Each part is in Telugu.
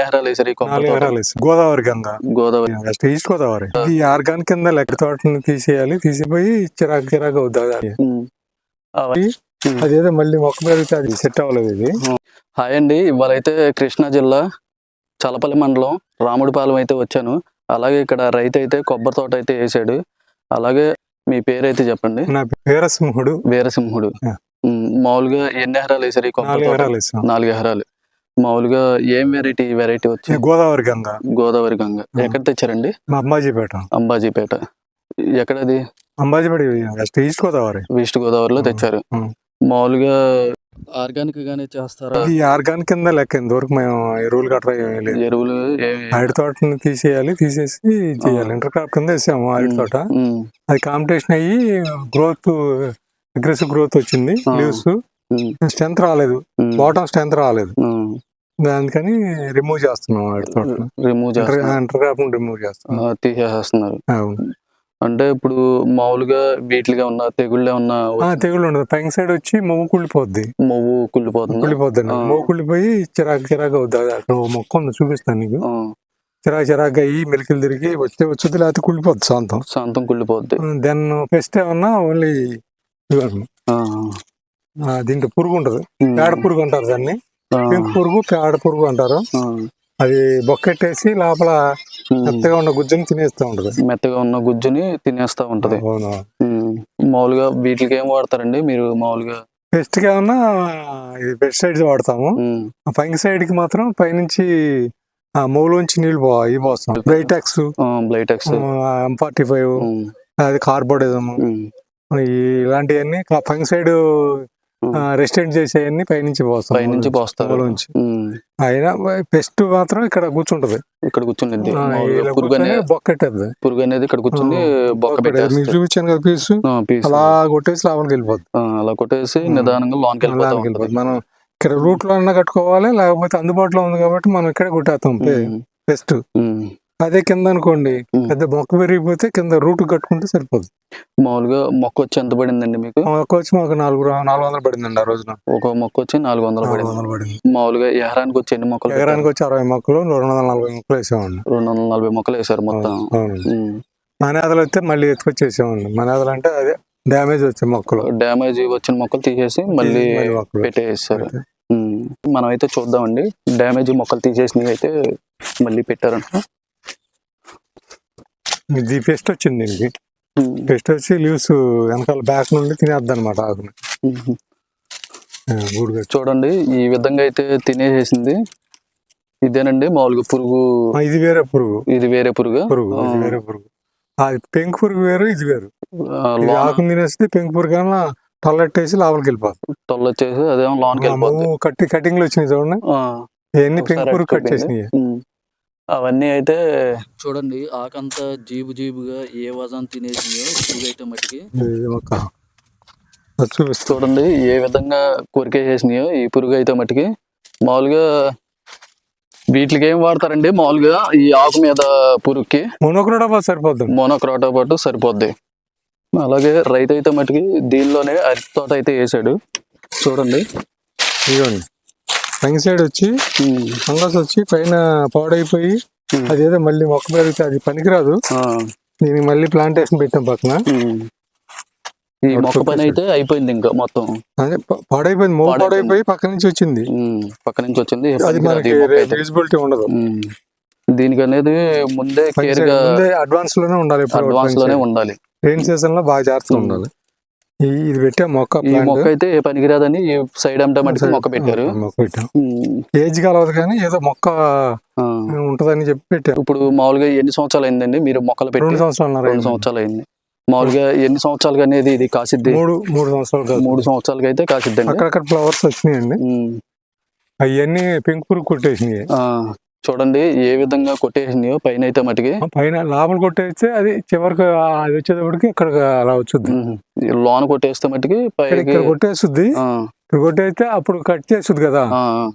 ఎన్ని ఎకరాలు వేసారు నాలుగు? ఎకరాలు వేసాం. Godavari Ganga. Godavari west east Godavari. ఈ ఆర్గాన్ కింద లెక్క తోటని తీసేయాలి తీసిపోయి చిరాకు చిరాకు అవుతుంది. అదేదో మళ్ళీ మొక్క పెరిగితే అది సెట్ అవ్వలేదు ఇది. హాయ్ అండి ఇవాళ అయితే కృష్ణా జిల్లా చలపల్లి మండలం రాముడిపాలెం అయితే వచ్చాను. అలాగే ఇక్కడ రైతు అయితే కొబ్బరి తోట అయితే వేసాడు. అలాగే మీ పేరు అయితే చెప్పండి. నా వీరసింహుడు. ఉమ్, మామూలుగా ఎన్ని ఎకరాలు వేసారు ఈ కొబ్బరి నాలుగు తోట? ఎకరాలు వేసాం. నాలుగు ఎకరాలు మామూలుగా ఏం వెరైటీ వెరైటీ వచ్చి ఈ గోదావరి గంగ. గోదావరి గంగ. ఎక్కడ తెచ్చారండి? మా అంబాజీపేట అంబాజీపేట. ఎక్కడది? అంబాజీపేట ఈస్ట్ గోదావరి. వెస్ట్ గోదావరిలో. తెచ్చారు. మామూలుగా ఆర్గానిక్ గానే చేస్తారా? ఈ ఆర్గాన్ కింద లెక్క ఇంతవరకు మేము ఎరువులు గట్రా లేదు. ఎరువులు అరటి తోటని తీసేయాలి తీసేసి చేయాలి. ఇంటర్ క్రాప్ కింద వేసాము అరటి తోట. అది కాంపిటీషన్ అయ్యి గ్రోత్ అగ్రెసివ్ గ్రోత్ వచ్చింది. లీవ్స్. స్ట్రెంత్ రాలేదు. బాటమ్ స్ట్రెంత్ రాలేదు. దానికని రిమూవ్ చేస్తున్నాం రిమూవ్ చేస్తున్నారు. రిమూవ్ చేస్తున్నాం. తీసేస్తున్నారు. అంటే ఇప్పుడు మామూలుగా వీటిగా ఉన్న తెగుళ్ళే ఉన్న తెగులు ఉండదు. పైన సైడ్ వచ్చి మొవ్వు కుళ్ళిపోద్ది. మొవ్వు కుళ్ళిపోతుంది? కుళ్ళిపోద్ది. మొవ్వు కుళ్ళిపోయి చిరాకు చిరాకు అవుతుంది అక్కడ మొక్క ఉంది చూపిస్తాను నీకు. చిరాకు చిరాకు అయ్యి మెలికలు తిరిగి వస్తే వచ్చేది లేకపోతే కుళ్ళిపోద్ది సొంతం శాంతం కుళ్ళిపోద్ది. దెన్ పెస్ట్ ఏమన్నా ఓన్లీ దీంట్లో పురుగు ఉంటది పేడ పురుగు అంటారు దాన్ని. పురుగు పేడ పురుగు అంటారు. అది బొక్కెట్టేసి లోపల మెత్తగా ఉన్న గుజ్జుని తినేస్తూ ఉంటది. మెత్తగా ఉన్న గుజ్జుని తినేస్తా ఉంటది. మామూలుగా వీటికి ఏం వాడతారండి? మీరు మామూలుగా పెస్ట్కి ఏమన్నా ఇది పెస్టిసైడ్స్ వాడతాము. ఉమ్, ఆ పైన సైడ్కి మాత్రం పైనుంచి మూలోంచి నీళ్ళు పో ఇవి పోస్తాం. బ్రైటెక్స్ ఆ, బ్లైటెక్స్. ఎం ఫార్టీ ఫైవ్. అది కార్బోడిజం ఇలాంటివన్నీ పైన సైడ్ ఉమ్. రెస్టెంట్ చేసేవన్నీ పైనుంచి పోస్తాం పైనుంచి పోస్తారు. అయినా పెస్ట్ మాత్రం ఇక్కడ కూర్చుంటది. ఇక్కడ ఇలా పురుగు అనేది బొక్కెట్టేది. పురుగు అనేది ఇక్కడ కూర్చుని బొక్క మీకు పెట్టేస్తుంది. చూపించాను కదా పీసు అలా కొట్టేసి లోపలికి వెళ్ళిపోద్ది. అలా కొట్టేసి. నిదానంగా లోన్కి వెళ్ళిపోతా లోపలికి ఉంటుంది. వెళ్ళిపోద్ది. మనం ఇక్కడ రూట్లో అన్నా కట్టుకోవాలి లేకపోతే అందుబాటులో ఉంది కాబట్టి మనం ఇక్కడే కొట్టేస్తాం పెస్ట్. అదే కింద అనుకోండి. పెద్ద మొక్క పెరిగిపోతే కింద రూట్ కట్టుకుంటే సరిపోతుంది మామూలుగా మొక్క వచ్చి ఎంత పడిందండి మీకు? మొక్క వచ్చి మాకు నాలుగు నాలుగు వందలు పడిందండి ఆ రోజున. ఒక మొక్క వచ్చి నాలుగు వందలు పడింది. వందలు పడింది. మామూలుగా ఎకరానికి వచ్చి ఎన్ని మొక్కలు? ఎకరానికి వచ్చి అరవై మొక్కలు రెండు వందల నలభై మొక్కలు వేసామండి రెండు వందల నలభై మొక్కలు వేసారు మొత్తం. మనేదలు వస్తే మళ్ళీ ఎత్తుకొచ్చేసామండి మనేదలు అంటే అదే డ్యామేజ్ వచ్చే మొక్కలు. డ్యామేజ్ వచ్చిన మొక్కలు తీసేసి మళ్ళీ ఉమ్. మనం అయితే చూద్దామండి. డ్యామేజ్ మొక్కలు తీసేసినవి అయితే మళ్ళీ పెట్టారంట. ఇది పెస్ట్ వచ్చింది దీనికి. పెస్ట్ వచ్చి లీవ్స్ వెనకాల బ్యాక్ నుండి తినేద్ది అనమాట ఆకుని గూడు కట్టి. చూడండి ఈ విధంగా అయితే తినేసేసింది. ఇదేనండి మామూలుగా పురుగు. ఇది వేరే పురుగు. ఇది వేరే పురుగు? పురుగు ఇది వేరే పురుగు. పెంకు పురుగు వేరు ఇది వేరు. ఆకుని తినేస్తే పెంకు పురుగు కన్నా టల్లెట్టేసి లోపలికి వెళ్ళిపోతుంది తొల్ల వచ్చేసి అదేమో లోన్కి వెళ్ళిపోద్ది. మొవ్వు కట్టి కటింగ్లు వచ్చినాయి చూడండి. ఇవన్నీ పెంకు పురుగు కట్ చేసినాయి. అవన్నీ అయితే చూడండి ఆకంతా జీబు జీబుగా ఏ వజాన్ తినేసినాయో పురుగు అయితే మట్టికి చూడండి ఏ విధంగా కొరికేసేసినాయో ఈ పురుగు అయితే మట్టుకి. మామూలుగా వీటికి ఏం వాడతారండి? మామూలుగా ఈ ఆకు మీద పురుగుకి మొనోక్రోటోపా సరిపోద్ది. మోనోక్రోటో పాటు సరిపోద్ది. అలాగే రైతు అయితే మట్టుకి దీనిలోనే అరటి తోట అయితే వేసాడు. చూడండి. ఇదిగోండి. పైన సైడ్ వచ్చి ఫంగస్ వచ్చి పైన పాడైపోయి. అదేదో మళ్ళీ మొక్క పెరిగితే అది పనికిరాదు దీనికి మళ్ళీ ప్లాంటేషన్ పెట్టాం పక్కన. ఈ మొక్క పని అయితే అయిపోయింది ఇంకా మొత్తం అదే పాడైపోయింది పాడైపోయింది. పాడైపోయి పక్క నుంచి వచ్చింది పక్క నుంచి వచ్చింది అది మనకి. రీజబిలిటీ ఉండదు. దీనికి అనేది ముందే కేర్గా అడ్వాన్స్లోనే ఉండాలి అడ్వాన్స్లోనే ఉండాలి రెయిన్ సీజన్లో బాగా జాగ్రత్తగా. ఉండాలి ఇది పెట్టే మొక్క ఈ. మొక్క అయితే పనికిరాదని సైడ్ అంతా మటుకు మొక్క పెట్టారు. మొక్క పెట్టాం. ఏజ్ కలవదు కానీ ఏదో మొక్క. ఉంటదని చెప్పి పెట్టాం. ఇప్పుడు మామూలుగా ఎన్ని సంవత్సరాలు అయిందండి మీరు మొక్కలు పెట్టి? రెండు సంవత్సరాలు రెండు సంవత్సరాలు అయింది. మామూలుగా ఎన్ని సంవత్సరాలుగా అనేది ఇది కాసిద్ది? మూడు మూడు సంవత్సరాలు. మూడు సంవత్సరాలకి అయితే కాసిద్దండి. అక్కడక్కడ ఫ్లవర్స్ వచ్చినాయండి. అవన్నీ పింక్ పురుగు కొట్టేసినాయి. ఆ, చూడండి ఏ విధంగా కొట్టేసినాయో పైన అయితే మటుకి పైన లోపల కొట్టేస్తే అది చివరికి అది వచ్చేటప్పటికి ఇక్కడ అలా వచ్చుద్ది. ఈ లోన కొట్టేస్తే మటుకి పైకి కొట్టేస్తుంది. ఇక్కడ కొట్టేస్తే అప్పుడు కట్ చేస్తుంది కదా.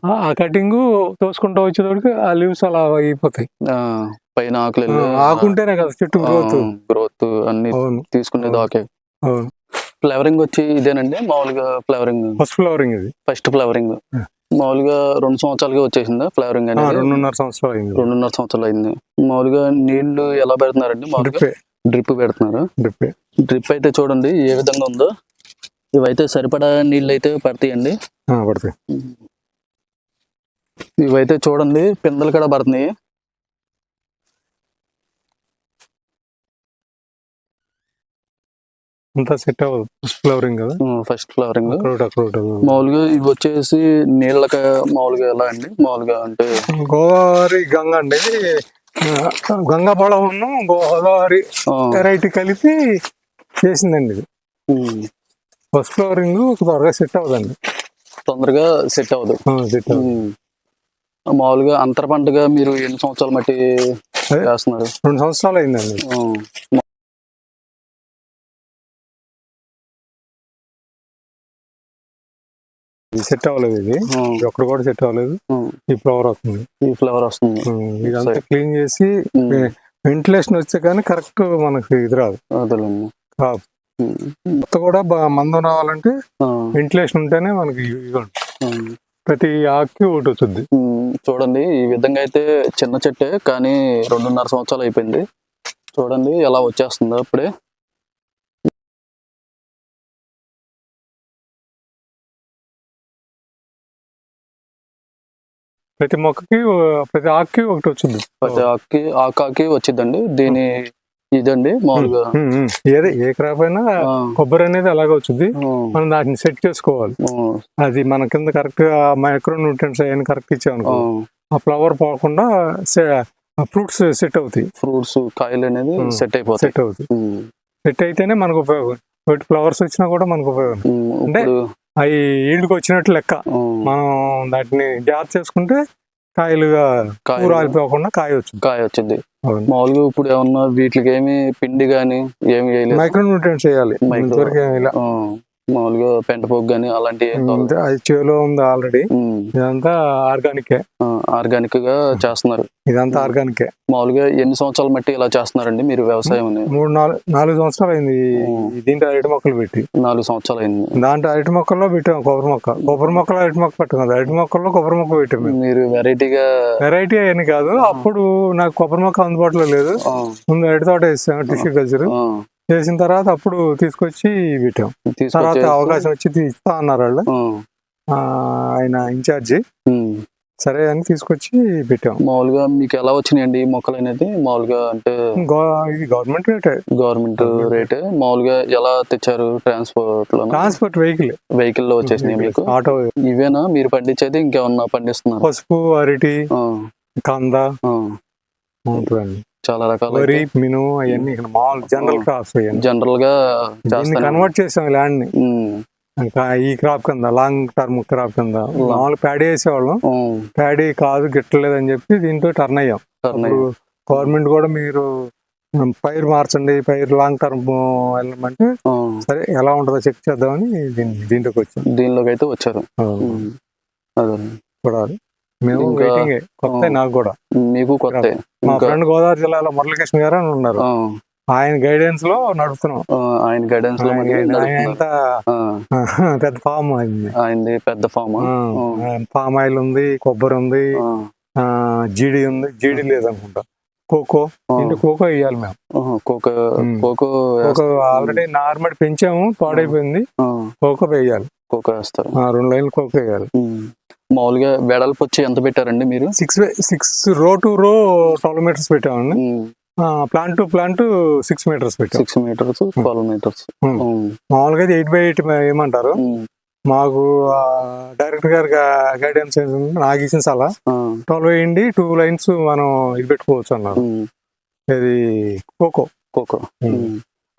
ఆ, కటింగ్ తోసుకుంటూ వచ్చేటప్పటికి ఆ లీవ్స్ అలా అయిపోతాయి. పైన ఆకులు ఆకుంటేనే కదా చెట్టు గ్రోత్. గ్రోత్ అన్ని తీసుకునేది ఓకే అవును. ఫ్లవరింగ్ వచ్చి ఇదేనండి మామూలుగా ఫ్లవరింగ్. ఫస్ట్ ఫ్లవరింగ్ ఇది. First flowering. మామూలుగా రెండు సంవత్సరాలుగా వచ్చేసిందా ఫ్లవరింగ్ అనేది? రెండున్నర సంవత్సరాలు అయింది. రెండున్నర సంవత్సరాలు అయింది. మామూలుగా నీళ్ళు ఎలా పెడుతున్నారండి మామూలుగా? డ్రిప్ పెడుతున్నారు? డ్రిప్పే. డ్రిప్ అయితే చూడండి ఏ విధంగా ఉందో. ఇవైతే సరిపడా నీళ్ళు అయితే పడతాయండి పడతాయి. ఇవైతే చూడండి పిందెలు కూడా పడుతున్నాయి. అంతా సెట్ అవ్వదు. ఫ్లవరింగ్ కదా? ఫస్ట్ ఫ్లవరింగ్ మామూలుగా ఇవి వచ్చేసి నీళ్ళక మామూలుగా ఎలా అండి? మామూలుగా అంటే గోదావరి గంగ అండి. గంగా పొడవును గోదావరి వెరైటీ కలిపి చేసిందండి ఇది. ఫస్ట్ ఫ్లవరింగ్ త్వరగా సెట్ అవ్వదండి. తొందరగా సెట్ అవ్వదు. సెట్. మామూలుగా అంతర పంటగా మీరు ఎన్ని సంవత్సరాలు మట్టి అదే. వేస్తున్నారు రెండు సంవత్సరాలు అయిందండి. సెట్ అవ్వలేదు ఇది. ఒక్కడు కూడా సెట్ అవ్వలేదు. ఈ ఫ్లవర్ వస్తుంది. ఈ ఫ్లేవర్ వస్తుంది. ఇదంతా. క్లీన్ చేసి వెంటిలేషన్ వచ్చే కానీ కరెక్ట్ మనకి ఇది రాదు. కాదు. కొత్త కూడా బా- మందం రావాలంటే వెంటిలేషన్ ఉంటేనే మనకి. ప్రతి ఆకుకి ఒకటి వచ్చింది చూడండి ఈ విధంగా అయితే చిన్న చెట్టే కానీ రెండున్నర సంవత్సరాలు అయిపోయింది. చూడండి ఎలా వచ్చేస్తుందో అప్పుడే ప్రతి మొక్కకి ప్రతి ఆకుకి ఒకటి వచ్చింది. ప్రతి ఆకుకి ఆకాకి వచ్చిందండి. దీని ఇదండి మామూలుగా. ఏదే ఏ క్రాప్ అయినా కొబ్బరి అనేది అలాగే వచ్చింది. మనం దాన్ని సెట్ చేసుకోవాలి. అది మన కింద కరెక్ట్ మైక్రో న్యూట్రియన్స్ అవన్నీ కరెక్ట్ ఇచ్చామనుకో ఆ. ఫ్లవర్ పోకుండా ఫ్రూట్స్ సెట్ అవుతాయి. ఫ్రూట్స్ కాయలు అనేది. సెట్ అయిపోతాయి. సెట్ అవుతాయి. సెట్ అయితేనే మనకు ఉపయోగం. ఫ్లవర్స్ వచ్చినా కూడా మనకు ఉపయోగం. అంటే అవి ఈల్డ్కి వచ్చినట్టు లెక్క. మనం దాటిని జాగ్రత్త చేసుకుంటే కాయలుగా ఆలిపోకుండా కాయ వచ్చింది కాయ వచ్చింది. మామూలుగా ఇప్పుడు ఏమన్నా వీటికి ఏమి పిండి గాని ఏమి మైక్రో న్యూట్రియన్స్ వేయాలి. మామూలుగా పెంట పోగు గాని అలాంటివి ఏం కావాలి. ఇంత- అది చేలో ఉంది ఆల్రెడీ. ఇదంతా ఆర్గానికే. ఆర్గానిక్గా చేస్తున్నారు. ఇదంతా ఆర్గానికే. మామూలుగా ఎన్ని సంవత్సరాలు మట్టి ఇలా చేస్తున్నారండి మీరు వ్యవసాయం? మూడు నాలుగు నాలుగు సంవత్సరాలు అయింది దీంట్లో అరటి మొక్కలు పెట్టి. నాలుగు సంవత్సరాలు అయింది. దాంట్లో అరటి మొక్కల్లో పెట్టాం కొబ్బరి మొక్క. కొబ్బరి మొక్కలో అరటి మొక్క పెట్టాం కదా అరటి మొక్కల్లో కొబ్బరి మొక్క పెట్టాం మేము. మీరు వెరైటీగా వెరైటీ అని కాదు. అప్పుడు నాకు కొబ్బరి మొక్క అందుబాటులో లేదు. ముందు అరటి తోట వేసాం టిష్యూ కల్చర్. చేసిన తర్వాత అప్పుడు తీసుకొచ్చి పెట్టాం. తర్వాత అవకాశం వచ్చి ఇస్తా అన్నారు వాళ్ళు. ఆయన ఇన్ఛార్జి. సరే అని తీసుకొచ్చి పెట్టాం. మామూలుగా మీకు ఎలా వచ్చినాయండి ఈ మొక్కలు అనేది? మామూలుగా అంటే గవర్నమెంట్ రేటే. Government rate. మామూలుగా ఎలా తెచ్చారు ట్రాన్స్పోర్ట్లో ట్రాన్స్పోర్ట్ వెహికల్. వెహికల్లో వచ్చేసినాయి మీకు? ఆటో. ఇవేనా? మీరు పండించేది ఇంకేమన్నా పండిస్తున్నారు? పసుపు అరటి కంద. చాలా రకాల వరి అవన్నీ ఇక్కడ మామూలు జనరల్ క్రాప్స్ జనరల్గా కన్వర్ట్ చేసాం ల్యాండ్ని. ఇంకా ఈ క్రాప్ కింద లాంగ్ టర్మ్ క్రాప్ కింద. మామూలు ప్యాడీ వేసేవాళ్ళం. ప్యాడీ కాదు గిట్టలేదు అని చెప్పి దీంతో టర్న్ అయ్యాం. గవర్నమెంట్ కూడా మీరు పైరు మార్చండి పైరు లాంగ్ టర్మ్ వెళ్ళమంటే సరే ఎలా ఉంటుందో చెక్ చేద్దామని దీన్ని దీంట్లోకి వచ్చాం. దీనిలోకి అయితే వచ్చారు. చూడాలి మేము వెయిటింగ్ కొత్త. నాకు కూడా. మీకు కొత్త. మా ఫ్రెండ్ గోదావరి జిల్లాలో మురళీకృష్ణ గారు అని ఉన్నారు. ఆయన గైడెన్స్లో నడుపుతున్నాం. ఆయన గైడెన్స్లో పెద్ద ఫామ్ అయింది ఆయనది పెద్ద ఫామ్ పామ్ ఆయిల్ ఉంది కొబ్బరి ఉంది ఆ, జీడి ఉంది. జీడి లేదనుకుంటా. కోకో. ఇంటి కోకో వేయాలి మేము. Cocoa. Cocoa cocoa already normal పెంచాము పాడైపోయింది. కోకో వేయాలి. కోకో వేస్తారు? రెండు లైన్లు కోకో వేయాలి. మామూలుగా వెడల్పు వచ్చి ఎంత పెట్టారండి మీరు? Six six row to row twelve metres పెట్టామండి. Plant to plant six metres పెట్టాం. Six metres twelve metres. మామూలుగా అయితే ఎయిట్ బై ఎయిట్ ఏమంటారు? మాకు డైరెక్టర్ గారి గైడెన్స్ నాకు ఇచ్చిన సలహా ట్వెల్వ్ వేయండి టూ లైన్స్ మనం ఇది పెట్టుకోవచ్చు అన్నారు. ఇది కోకో కోకో.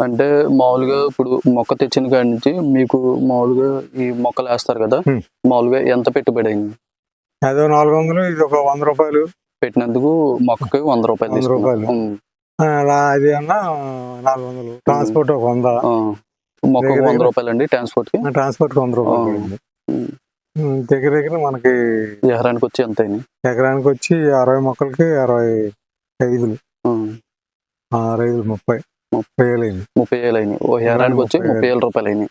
అంటే మామూలుగా ఇప్పుడు మొక్క తెచ్చిన కాడి నుంచి మీకు మామూలుగా ఈ మొక్కలు వేస్తారు కదా. మామూలుగా ఎంత పెట్టుబడి అయింది? అదో నాలుగు వందలు ఇది ఒక వంద రూపాయలు. పెట్టినందుకు మొక్కకి వంద రూపాయలు అది అన్నా నాలుగు వందలు. ట్రాన్స్పోర్ట్ ఒక వంద. మొక్కకు వంద రూపాయలు అండి ట్రాన్స్పోర్ట్కి ట్రాన్స్పోర్ట్కి వంద రూపాయలు దగ్గర దగ్గర మనకి ఎకరానికి వచ్చి ఎంత ఎకరానికి వచ్చి అరవై మొక్కలకి అరవై ఐదులు. అరవై ఐదులు ముప్పై. ముప్పై వేలు అయింది ముప్పై వేలు అయినాయి ఓ ఎకరానికి వచ్చి ముప్పై వేల రూపాయలు అయినాయి.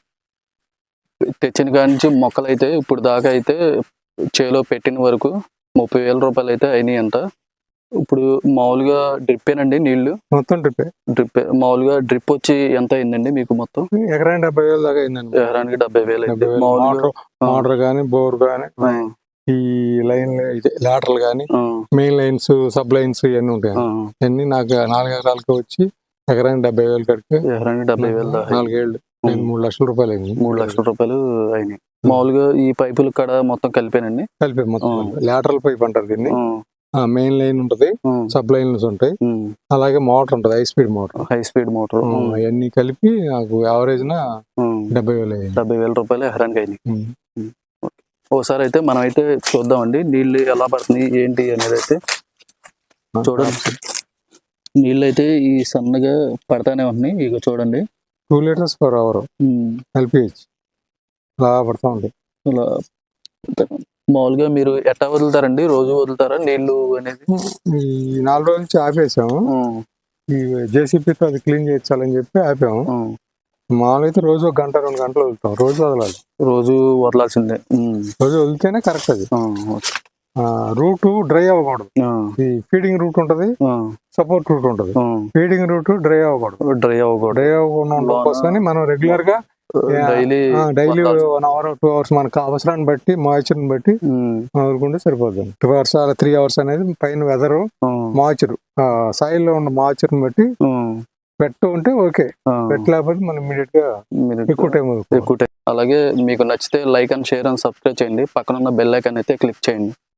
తెచ్చిన కాడి నుంచి మొక్కలు అయితే ఇప్పుడు దాకా అయితే చేలో పెట్టిన వరకు ముప్పై వేల రూపాయలు అయితే అయినాయి అంట ఇప్పుడు మామూలుగా డ్రిప్పేనండి నీళ్ళు మొత్తం ట్రిప్ డ్రిప్ మామూలుగా డ్రిప్ వచ్చి ఎంత అయిందండి మీకు మొత్తం? ఎకరానికి డెబ్బై వేలు దాకా అయిందండి. ఎకరానికి డెబ్బై వేలు అయింది. మామూలుగా మోటార్ కానీ బోర్ కానీ ఈ లైన్ లాటరల్ కానీ మెయిన్ లైన్స్ సబ్ లైన్స్ ఇవన్నీ ఉంటాయి అన్ని నాకు నాలుగు ఎకరాలకి వచ్చి ఎకరానికి డెబ్బై వేలు కడితే ఎకరానికి డెబ్బై వేలు. నాలుగేళ్ళు. మూడు లక్షల రూపాయలు అయింది. మూడు లక్షల రూపాయలు అయినాయి. మామూలుగా ఈ పైపులు కడ మొత్తం కలిపానండి? కలిపి మొత్తం. లాటరల్ పైప్ అంటారు దీన్ని. మెయిన్ లైన్ ఉంటది. సబ్ లైన్స్ ఉంటాయి. అలాగే మోటార్ ఉంటది high speed motor high speed motor అవన్నీ కలిపి నాకు యావరేజ్ నా డెబ్బై వేలు అయింది డెబ్బై వేల రూపాయలు ఎకరానికి అయినాయి. ఓసారి అయితే మనం అయితే చూద్దామండి. నీళ్ళు ఎలా పడుతున్నాయి ఏంటి అనేది అయితే చూడండి. నీళ్ళు అయితే ఈ సన్నగా పడతానే ఉన్నాయి. ఇక చూడండి. Two litres per hour LPH అలా పడతా ఉంటాయి ఇలా మామూలుగా మీరు ఎట్టా వదులుతారండి? రోజు వదులుతారా? నీళ్ళు అనేది? ఈ నాలుగు రోజుల నుంచి ఆపేసాము. ఈ జేసీపీతో అది క్లీన్ చేయించాలని చెప్పి ఆపాము. ఉమ్, మామూలుగా అయితే రోజు ఒక గంట రెండు గంటలు వదులుతాం. రోజు వదలాలి. రోజు వదలాల్సిందే. రోజు వదిలితేనే కరెక్ట్ అది. రూట్ డ్రై అవ్వకూడదు. ఈ ఫీడింగ్ రూట్ ఉంటది సపోర్ట్ రూట్ ఉంటది. ఫీడింగ్ రూట్ డ్రై అవ్వకూడదు. డ్రై అవ్వకూడదు. డ్రై అవ్వకుండా కోసమని మనం రెగ్యులర్గా daily daily one hour two hours మనకు అవసరాన్ని బట్టి మాయిచర్ని బట్టి వదులుకుంటే సరిపోతుంది. టూ అవర్స్ అలా త్రీ అవర్స్ అనేది పైన వెదర్ మాయిచర్ సాయిల్లో ఉన్న మాయిచర్ని బట్టి పెట్టు ఉంటే ఓకే పెట్టలేకపోతే మనం ఇమీడియట్గా ఎక్కువ టైం ఎక్కువ టైం అలాగే మీకు నచ్చితే like and share and subscribe చేయండి. పక్కన ఉన్న బెల్ ఐకాన్ అయితే క్లిక్ చేయండి.